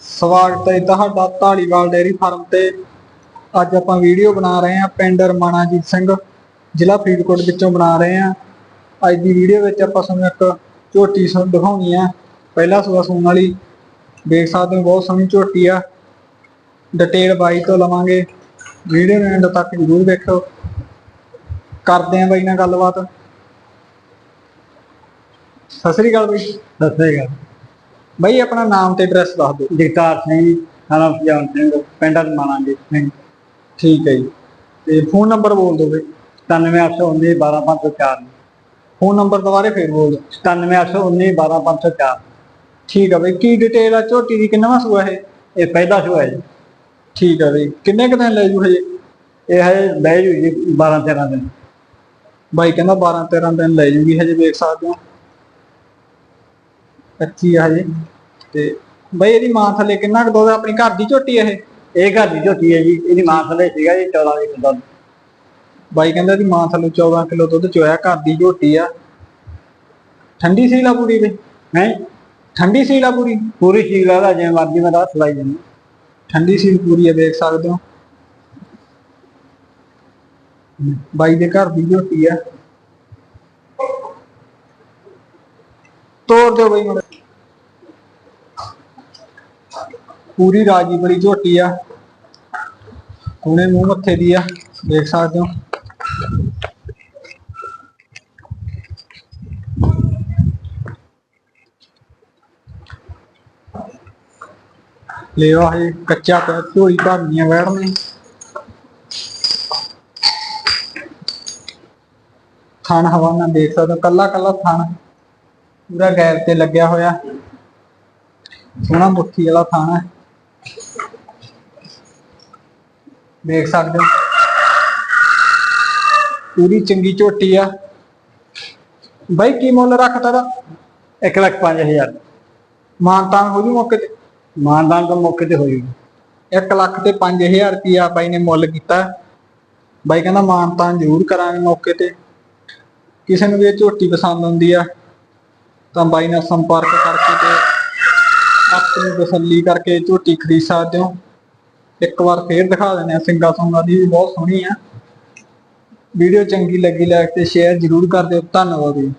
ਸਵਾਗਤ ਹੈ ਤੁਹਾਡਾ ਢਾਲੀਵਾਲ ਡੇਅਰੀ ਫਾਰਮ ਤੇ। ਅੱਜ ਆਪਾਂ ਵੀਡੀਓ ਬਣਾ ਰਹੇ ਹਾਂ ਪਿੰਡ ਰਮਾਣਾਜੀਤ ਸਿੰਘ, ਜ਼ਿਲ੍ਹਾ ਫਰੀਦਕੋਟ ਵਿੱਚੋਂ ਬਣਾ ਰਹੇ ਹਾਂ। ਅੱਜ ਦੀ ਵੀਡੀਓ ਵਿੱਚ ਆਪਾਂ ਤੁਹਾਨੂੰ ਇੱਕ ਝੋਟੀ ਸ- ਦਿਖਾਉਣੀ ਆ ਪਹਿਲਾ ਸੂਆ ਸੂਣ ਵਾਲੀ, ਦੇਖ ਸਕਦੇ ਹੋ ਬਹੁਤ ਸੋਹਣੀ ਝੋਟੀ ਆ। ਡਿਟੇਲ ਬਾਈ ਤੋਂ ਲਵਾਂਗੇ। ਵੀਡੀਓ ਨੂੰ ਐਂਡ ਤੱਕ ਜ਼ਰੂਰ ਦੇਖੋ ਕਰਦੇ ਆਂ ਬਾਈ ਨਾਲ ਗੱਲਬਾਤ। ਸਤਿ ਸ੍ਰੀ ਅਕਾਲ ਬਾਈ। ਸਤਿ ਸ੍ਰੀ ਅਕਾਲ। ਬਾਈ ਆਪਣਾ ਨਾਮ ਤੇ ਐਡਰੈਸ ਦੱਸ ਦਿਓ। ਜਗਤਾਰ ਸਿੰਘ ਨਾਮ ਸੁਜਾਨ ਸਿੰਘ ਪਿੰਡ ਮਾਨਾਂਗੇ ਸਿੰਘ। ਠੀਕ ਹੈ ਜੀ। ਤੇ ਫੋਨ ਨੰਬਰ ਬੋਲ ਦਿਓ ਬਈ। 97819 12504 ਫੋਨ ਨੰਬਰ ਦੁਬਾਰੇ ਫੇਰ ਬੋਲ ਦਿਓ। 97819 12504 ਠੀਕ ਹੈ ਬਈ। ਕੀ ਡਿਟੇਲ ਆ? ਝੋਟੀ ਦੀ ਕਿੰਨਾ ਸੂਆ ਇਹ? ਇਹ ਪਹਿਲਾ ਸ਼ੋ ਹੈ ਜੀ। ਠੀਕ ਹੈ ਬਈ। ਕਿੰਨੇ ਕੁ ਦਿਨ ਲੈ ਜੂ ਹਜੇ? ਇਹ ਹੈ ਬਹਿ ਜੂ ਜੀ 12 13 ਦਿਨ। ਬਾਈ ਕਹਿੰਦਾ 12 13 ਦਿਨ ਲੈ ਜੂਗੀ ਹਜੇ ਵੇਖ ਸਕਦੇ ਹੋ। ਕੱਚੀ ਆ ਹਜੇ। ਤੇ ਬਈ ਇਹਦੀ ਮਾਂ ਥੱਲੇ ਕਿੰਨਾ ਕੁ ਦੁੱਧ ਆ? ਆਪਣੀ ਘਰ ਦੀ ਝੋਟੀ ਇਹ? ਇਹ ਘਰ ਦੀ ਝੋਟੀ ਹੈ ਜੀ। ਇਹਦੀ ਮਾਂ ਥੱਲੇ ਸੀਗਾ ਜੀ 14 ਲੀਟਰ ਦੁੱਧ ਬਾਈ ਕਹਿੰਦਾ ਇਹਦੀ ਮਾਂ ਥੱਲੇ 14 ਕਿਲੋ ਦੁੱਧ ਚੋਇਆ ਘਰ ਦੀ ਝੋਟੀ ਆ। ਠੰਡੀ ਸੀਲਾ ਪੂਰੀ ਬਈ ਹੈ? ਠੰਡੀ ਸੀਲਾ ਪੂਰੀ? ਪੂਰੀ ਚੀਜ਼ ਦਾ ਜਿਵੇਂ ਮਰਜ਼ੀ ਮੈਂ ਦੱਸ ਸਲਾਈ ਜਾਂਦੀ ਠੰਡੀ ਸੀਲ ਪੂਰੀ ਹੈ ਦੇਖ ਸਕਦੇ ਹੋ। ਬਾਈ ਦੇ ਘਰ ਦੀ ਝੋਟੀ ਆ। ਤੋੜ ਦਿਓ ਬਈ ਮੁੰਡੇ ਪੂਰੀ ਰਾਜੀ ਬੜੀ ਝੋਟੀ ਆ। ਕੋਨੇ ਮੂੰਹ ਮੱਥੇ ਦੀ ਆ, ਦੇਖ ਸਕਦੇ ਹੋ। ਲਿਓ ਹੈ ਕੱਚਾ ਪਿਆ, ਝੋਲੀ ਭਰਨੀਆਂ ਵੜਨੇ ਥਣ ਹਵਾ ਦੇਖ ਸਕਦੇ ਹੋ ਕੱਲਾ ਕੱਲਾ ਥਣ। ਪੂਰਾ ਗੈਰ ਤੇ ਲੱਗਿਆ ਹੋਇਆ। ਸੋਹਣਾ ਮੁੱਠੀ ਵਾਲਾ ਥਣ ਹੈ। ਦੇਖ ਸਕਦੇ ਹੋ। ਪੂਰੀ ਚੰਗੀ ਝੋਟੀ ਆ। ਬਾਈ ਕੀ ਮੁੱਲ ਰੱਖਤਾ ਦਾ 1 ਲੱਖ 5000 ਮਾਨਤਾਨ ਹੋ ਜੂ ਮੌਕੇ ਤੇ? ਮਾਨਦਾਨ ਤੋਂ ਮੌਕੇ ਤੇ ਹੋਈ 1 ਲੱਖ ਤੇ 5000 ਰੁਪਿਆ ਬਾਈ ਨੇ ਮੁੱਲ ਕੀਤਾ। ਬਾਈ ਕਹਿੰਦਾ ਮਾਨਤਾਨ ਜ਼ਰੂਰ ਕਰਾਂਗੇ ਮੌਕੇ ਤੇ। ਕਿਸੇ ਨੂੰ ਵੀ ਇਹ ਝੋਟੀ ਪਸੰਦ ਆਉਂਦੀ ਆ ਤਾਂ ਬਾਈ ਨਾਲ ਸੰਪਰਕ ਕਰਕੇ ਤੇ ਆਪਣੀ ਤਸੱਲੀ ਕਰਕੇ ਝੋਟੀ ਖਰੀਦ ਸਕਦੇ ਹੋ। ਇੱਕ ਵਾਰ ਫੇਰ ਦਿਖਾ ਦਿੰਦੇ ਆ ਸਿੰਗਾ ਸੰਗਾ ਦੀ ਵੀ ਬਹੁਤ ਸੋਹਣੀ ਆ। ਵੀਡੀਓ ਚੰਗੀ ਲੱਗੀ ਲਾਈਕ ਤੇ ਸ਼ੇਅਰ ਜ਼ਰੂਰ ਕਰ ਦਿਓ। ਧੰਨਵਾਦ ਜੀ।